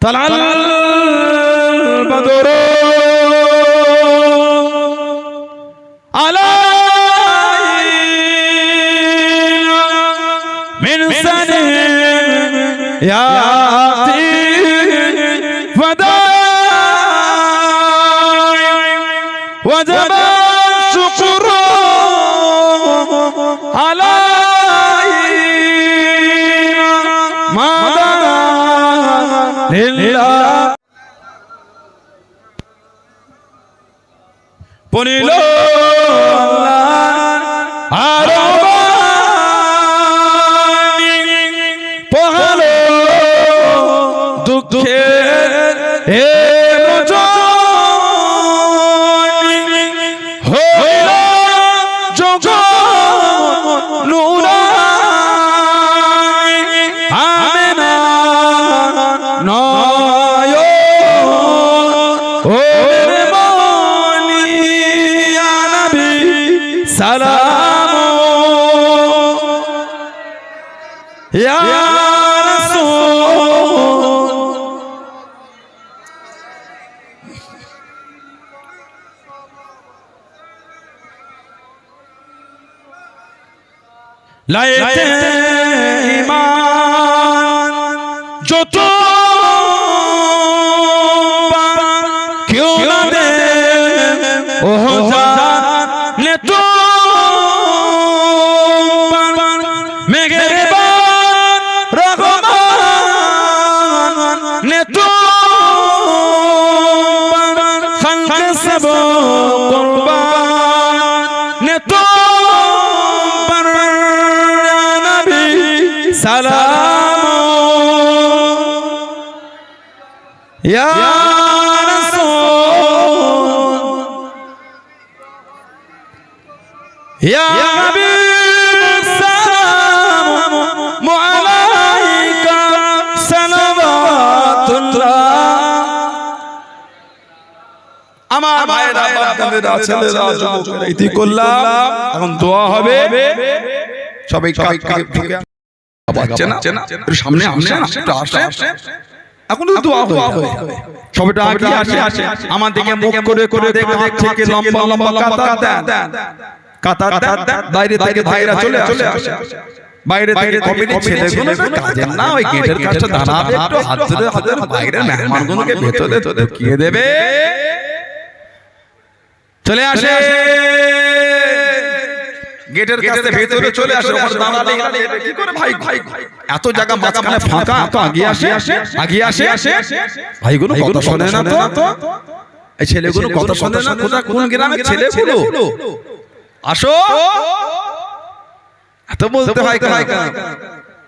طلع البدر علينا من سنه ياتي فداي وجب الشكر علينا পড়িল আর পহালো দুঃখে এ রজনী সালাম ইয়া রাসূল। লাইতে ইমান যত রহমান নে তো খানকে সব কুরবান নে তো নবী সালাম ইয়া নবী আমার ভাইরা বাচ্চাদেরা ছেলেরা যুবকেরা ইতি করলাম। এখন দোয়া হবে। সবাই কাই কাই থেকে না সামনে আসে না আসে এখন তো দোয়া হবে। সবাইটা আগে আসে আসে আমার দিকে মুখ করে করে দেখে থেকে লম্বা লম্বা কাতার দেন। কাতার দেন। বাইরে থেকে ভাইরা চলে চলে আসে। বাইরে থেকে কমিটি ছেলেগুলো কাজের না ওই গেটের কাছে দাঁড়াবে একটু হাত ধরে হাত বাইরে মেহমানগুলোকে ভেতরে ঢুকিয়ে দেবে। চলে আসে। গেটের কাছে ভেতরে চলে আসে। দাঁড়ালে কি করে ভাই? ভাই এত জায়গা মাঝখানে ফাঁকা। আগিয়ে আসে? আসে? আগিয়ে আসে? আসে? ভাইগুলো কথা শোনে না তো। এই ছেলেগুলো কথা শোনে না কোথা কোন গ্রামের ছেলেগুলো? আসো। এত বলতে হয় কেন?